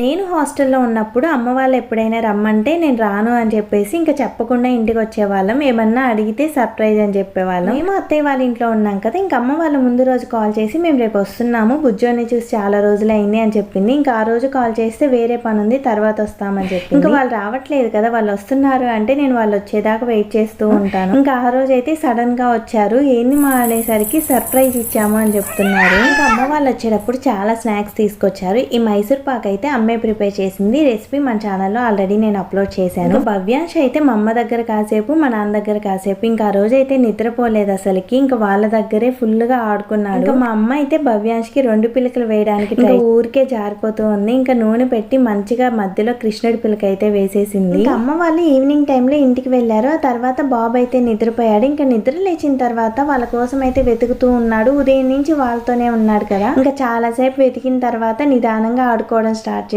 నేను హాస్టల్లో ఉన్నప్పుడు అమ్మ వాళ్ళు ఎప్పుడైనా రమ్మంటే నేను రాను అని చెప్పేసి ఇంకా చెప్పకుండా ఇంటికి వచ్చేవాళ్ళం. ఏమన్నా అడిగితే సర్ప్రైజ్ అని చెప్పేవాళ్ళం. మేము అత్తయ్య వాళ్ళ ఇంట్లో ఉన్నాం కదా ఇంకా అమ్మ వాళ్ళు ముందు రోజు కాల్ చేసి మేము రేపు వస్తున్నాము బుజ్జోని చూసి చాలా రోజులు అయింది అని చెప్పింది. ఇంకా ఆ రోజు కాల్ చేస్తే వేరే పని ఉంది తర్వాత వస్తామని చెప్పి ఇంకా వాళ్ళు రావట్లేదు కదా వాళ్ళు వస్తున్నారు అంటే నేను వాళ్ళు వచ్చేదాకా వెయిట్ చేస్తూ ఉంటాను. ఇంకా ఆ రోజు అయితే సడన్గా వచ్చారు ఏంది మా అనేసరికి సర్ప్రైజ్ ఇచ్చాము అని చెప్తున్నారు. ఇంకా అమ్మ వాళ్ళు వచ్చేటప్పుడు చాలా స్నాక్స్ తీసుకొచ్చారు. ఈ మైసూర్ పాక్ అయితే అమ్మ ప్రిపేర్ చేసింది. రెసిపీ మన ఛానల్లో ఆల్రెడీ నేను అప్లోడ్ చేశాను. భవ్యాంశ అయితే మా అమ్మ దగ్గర కాసేపు మా నాన్న దగ్గర కాసేపు ఇంకా ఆ రోజు అయితే నిద్రపోలేదు అసలుకి. ఇంకా వాళ్ళ దగ్గరే ఫుల్గా ఆడుకున్నాడు. ఇంకా మా అమ్మ అయితే భవ్యాంశకి రెండు పిలకలు వేయడానికి ఊరికే జారిపోతూ ఉంది. ఇంకా నూనె పెట్టి మంచిగా మధ్యలో కృష్ణుడి పిలక అయితే వేసేసింది అమ్మ వాళ్ళు ఈవినింగ్ టైంలో ఇంటికి వెళ్ళారు. ఆ తర్వాత బాబు అయితే నిద్రపోయాడు. ఇంకా నిద్ర లేచిన తర్వాత వాళ్ళ కోసం అయితే వెతుకుతూ ఉన్నాడు. ఉదయం నుంచి వాళ్ళతోనే ఉన్నాడు కదా. ఇంకా చాలాసేపు వెతికిన తర్వాత నిదానంగా ఆడుకోవడం స్టార్ట్